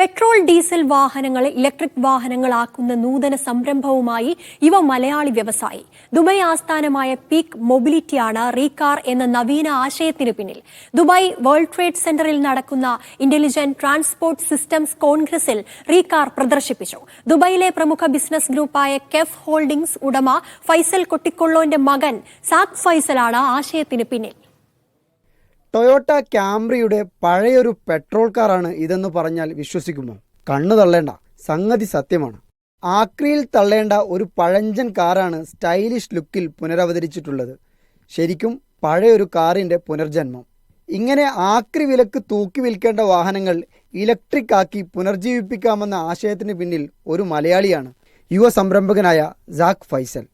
Petrol diesel വാഹനങ്ങളെ electric വാഹനങ്ങളാക്കുന്ന നൂതന സംരംഭവുമായി ഇവ മലയാളി വ്യവസായി. ദുബായ് ആസ്ഥാനമായ പീക്ക് മൊബിലിറ്റിയാണ് റീകാർ എന്ന നവീന ആശയത്തിന് പിന്നിൽ. ദുബായ് വേൾഡ് ട്രേഡ് സെന്ററിൽ നടക്കുന്ന ഇന്റലിജന്റ് ട്രാൻസ്പോർട്ട് സിസ്റ്റംസ് കോൺഗ്രസിൽ റീകാർ പ്രദർശിപ്പിച്ചു. ദുബായിലെ പ്രമുഖ ബിസിനസ് ഗ്രൂപ്പായ കെഫ് ഹോൾഡിംഗ്സ് ഉടമ ഫൈസൽ കൊട്ടിക്കൊള്ളോന്റെ മകൻ സാദ് ഫൈസലാണ് ആശയത്തിന് പിന്നിൽ. ടൊയോട്ട ക്യാംറിയുടെ പഴയൊരു പെട്രോൾ കാറാണ് ഇതെന്ന് പറഞ്ഞാൽ വിശ്വസിക്കുമോ? കണ്ണു തള്ളേണ്ട. സംഗതി സത്യമാണ്. ആക്രിയിൽ തള്ളേണ്ട ഒരു പഴഞ്ചൻ കാറാണ് സ്റ്റൈലിഷ് ലുക്കിൽ പുനരവതരിച്ചിട്ടുള്ളത്. ശരിക്കും പഴയൊരു കാറിന്റെ പുനർജന്മം. ഇങ്ങനെ ആക്രി വിലക്ക് തൂക്കി വിൽക്കേണ്ട വാഹനങ്ങൾ ഇലക്ട്രിക് ആക്കി പുനർജീവിപ്പിക്കാമെന്ന ആശയത്തിന് പിന്നിൽ ഒരു മലയാളിയാണ് യുവ സംരംഭകനായ ജാക്ക് ഫൈസൽ.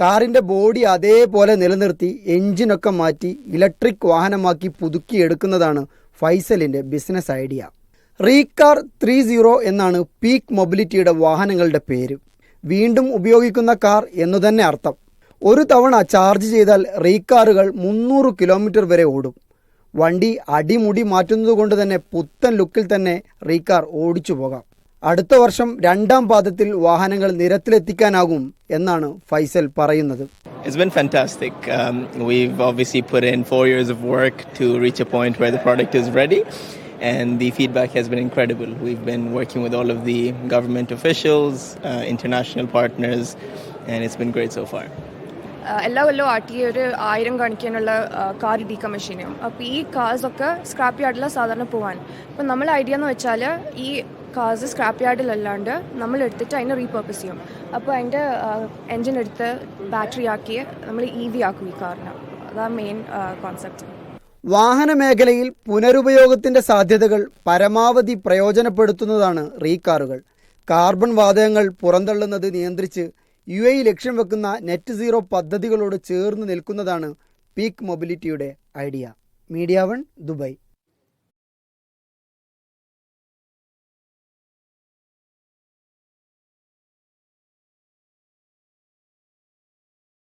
കാറിന്റെ ബോഡി അതേപോലെ നിലനിർത്തി എഞ്ചിനൊക്കെ മാറ്റി ഇലക്ട്രിക് വാഹനമാക്കി പുതുക്കിയെടുക്കുന്നതാണ് ഫൈസലിന്റെ business idea. Recar three zero എന്നാണ് പീക്ക് മൊബിലിറ്റിയുടെ വാഹനങ്ങളുടെ പേര്. വീണ്ടും ഉപയോഗിക്കുന്ന കാർ എന്നു തന്നെ അർത്ഥം. ഒരു തവണ ചാർജ് ചെയ്താൽ റീകാറുകൾ മുന്നൂറ് കിലോമീറ്റർ വരെ ഓടും. വണ്ടി അടിമുടി മാറ്റുന്നത് കൊണ്ട് തന്നെ പുത്തൻ ലുക്കിൽ തന്നെ റീകാർ ഓടിച്ചു പോകാം. അടുത്ത വർഷം രണ്ടാം പാദത്തിൽ വാഹനങ്ങൾ നിരത്തിലെത്തിക്കാനാകും എന്നാണ് ഫൈസൽ പറയുന്നത് It's been fantastic. Um, we've obviously put in four years of work to reach a point where the product is ready, and the feedback has been incredible. We've been working with all of the government officials, uh, international partners, and it's been great so far. എല്ലാ കൊല്ലവും R T ഒരു ആയിരം കാണിക്കാനുള്ള car decommission ചെയ്യും അപ്പോൾ ഈ cars ഒക്കെ scrap യാർഡിലാണ് സാധാരണ പോകാൻ അപ്പം നമ്മൾ ഐഡിയ എന്ന് വെച്ചാൽ ഈ കാർസ് സ്ക്രാപ്പ് യാർഡിലല്ലാണ്ട് നമ്മൾ എടുത്തിട്ട് അതിനെ റീപർപ്പസ് ചെയ്യും. അപ്പോൾ അതിന്റെ എൻജിൻ എടുത്ത് ബാറ്ററി ആക്കി നമ്മൾ ഇ വി ആക്കും ഈ കാറിന് അതാ മെയിൻ കോൺസെപ്റ്റ് വാഹന മേഖലയിൽ പുനരുപയോഗത്തിന്റെ സാധ്യതകൾ പരമാവധി പ്രയോജനപ്പെടുത്തുന്നതാണ് റീകാറുകൾ കാർബൺ വാതകങ്ങൾ പുറന്തള്ളുന്നത് നിയന്ത്രിച്ച് യു എ ലക്ഷ്യം വെക്കുന്ന നെറ്റ് സീറോ പദ്ധതികളോട് ചേർന്ന് നിൽക്കുന്നതാണ് പീക്ക് മൊബിലിറ്റിയുടെ ഐഡിയ മീഡിയ വൺ ദുബായ്.